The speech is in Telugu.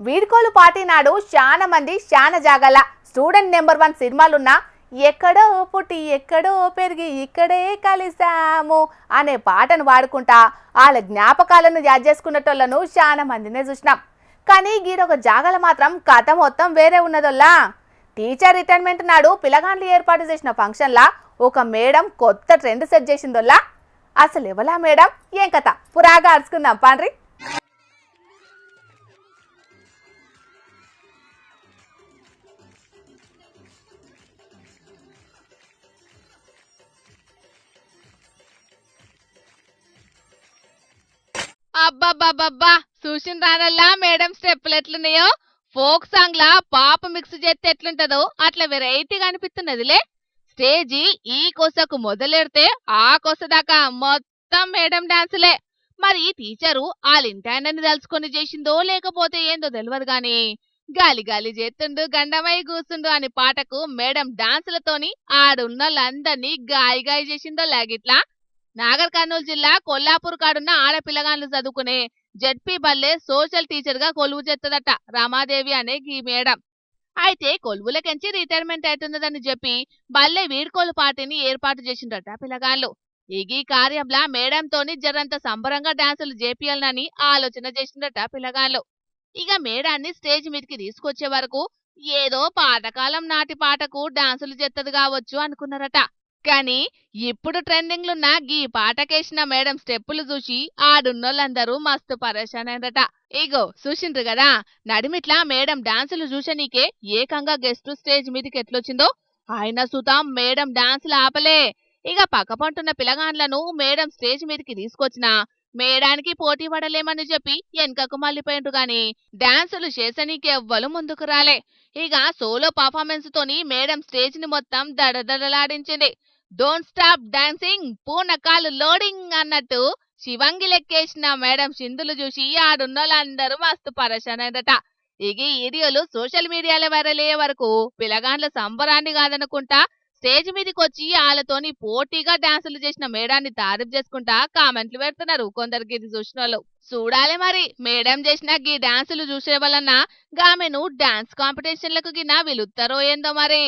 వీడ్కోలు పార్టీ నాడు చాలా మంది చాలా జాగాల స్టూడెంట్ నెంబర్ వన్ సినిమాలున్నా ఎక్కడో పుట్టి ఎక్కడో పెరిగి ఇక్కడే కలిసాము అనే పాటను వాడుకుంటా వాళ్ళ జ్ఞాపకాలను యాద్ చేసుకున్నటోళ్ళను చాలా మందినే చూసినాం. కానీ గీరొక జాగల మాత్రం కథ మొత్తం వేరే ఉన్నదొల్లా. టీచర్ రిటైర్మెంట్ నాడు పిలగాండ్లు ఏర్పాటు చేసిన ఫంక్షన్లా ఒక మేడం కొత్త ట్రెండ్ సెట్ చేసిందొల్లా. అసలు ఎవలా మేడం? ఏం కథ? పురాగా అరుచుకుందాం పాండ్రి. అబ్బబ్బబ్బబ్బా చూసిన రానల్లా మేడం స్టెప్పులు ఎట్లున్నాయో? ఫోక్ సాంగ్ లా పాప మిక్స్ చేస్తే ఎట్లుంటదో అట్లా వెరైటీగా అనిపిస్తున్నదిలే. స్టేజి ఈ కొసకు మొదలెడితే ఆ కొస దాకా మొత్తం మేడం డాన్సులే. మరి టీచరు వాళ్ళింటాయనని తలుచుకొని చేసిందో లేకపోతే ఏందో తెలియదు గాని గాలి గాలి చేస్తుండు గండమై కూసుండు అని పాటకు మేడం డాన్సులతోని ఆడున్నోళ్ళందరినీ గాయి గాయి చేసిందో లాగిట్లా నాగర్ కర్నూలు జిల్లా కొల్లాపూర్ కాడున్న ఆడపిల్లగాన్లు చదువుకునే జడ్పీ బల్లే సోషల్ టీచర్గా కొలువు చెత్తదట రమాదేవి అనే ఈ మేడం. అయితే కొలువులకెంచి రిటైర్మెంట్ అవుతున్నదని చెప్పి బల్లె వీడ్కోలు పార్టీని ఏర్పాటు చేసిండట పిల్లగాళ్ళు. ఈ కార్యంలా మేడంతోని జరంత సంబరంగా డాన్సులు చేపియాలని ఆలోచన చేసిండట పిల్లగాళ్ళు. ఇక మేడాన్ని స్టేజ్ మీదకి తీసుకొచ్చే వరకు ఏదో పాతకాలం నాటి పాటకు డాన్సులు చేత్తది కావచ్చు అనుకున్నారట. కానీ ఇప్పుడు ట్రెండింగ్లున్న గీ పాటకేసిన మేడం స్టెప్పులు చూసి ఆడున్నోళ్ళందరూ మస్తు పరేషాన్ అయిందట ఇగో చూసిండ్రు కదా నడిమిట్లా మేడం డాన్సులు చూసనీకే ఏకంగా గెస్ట్ స్టేజ్ మీదకి ఎట్లొచ్చిందో ఆయన సుతాం మేడం డాన్సులు ఆపలే. ఇక పక్కపంటున్న పిలగాండ్లను మేడం స్టేజ్ మీదకి తీసుకొచ్చిన మేడానికి పోటీ పడలేమని చెప్పి వెనకకు మళ్ళీపోయిండ్రు గాని డాన్సులు చేసనీకి ఎవ్వరు ముందుకు రాలే. ఇక సోలో పర్ఫార్మెన్స్ తోని మేడం స్టేజ్ని మొత్తం దడదడలాడించింది. డోంట్ స్టాప్ డాన్సింగ్ పూనకాలు లోడింగ్ అన్నట్టు శివంగి లెక్కేసిన మేడం సింధులు చూసి ఆడున్నోళ్ళందరూ మస్తు పరేషాన్ అయిందట ఇక ఈ వీడియోలు సోషల్ మీడియాలో వైరల్ అయ్యే వరకు పిలగాండ్ల సంబరాన్ని కాదనుకుంటా స్టేజ్ మీదకి వచ్చి వాళ్ళతోని పోటీగా డాన్సులు చేసిన మేడాన్ని తారీఫ్ చేసుకుంటా కామెంట్లు పెడుతున్నారు కొందరికి ఇది చూసిన వాళ్ళు చూడాలి మరి మేడం చేసిన గీ డాన్సులు చూసే వలన గామెను డాన్స్ కాంపిటీషన్లకు గిన వెలుస్తారో ఏందో మరి.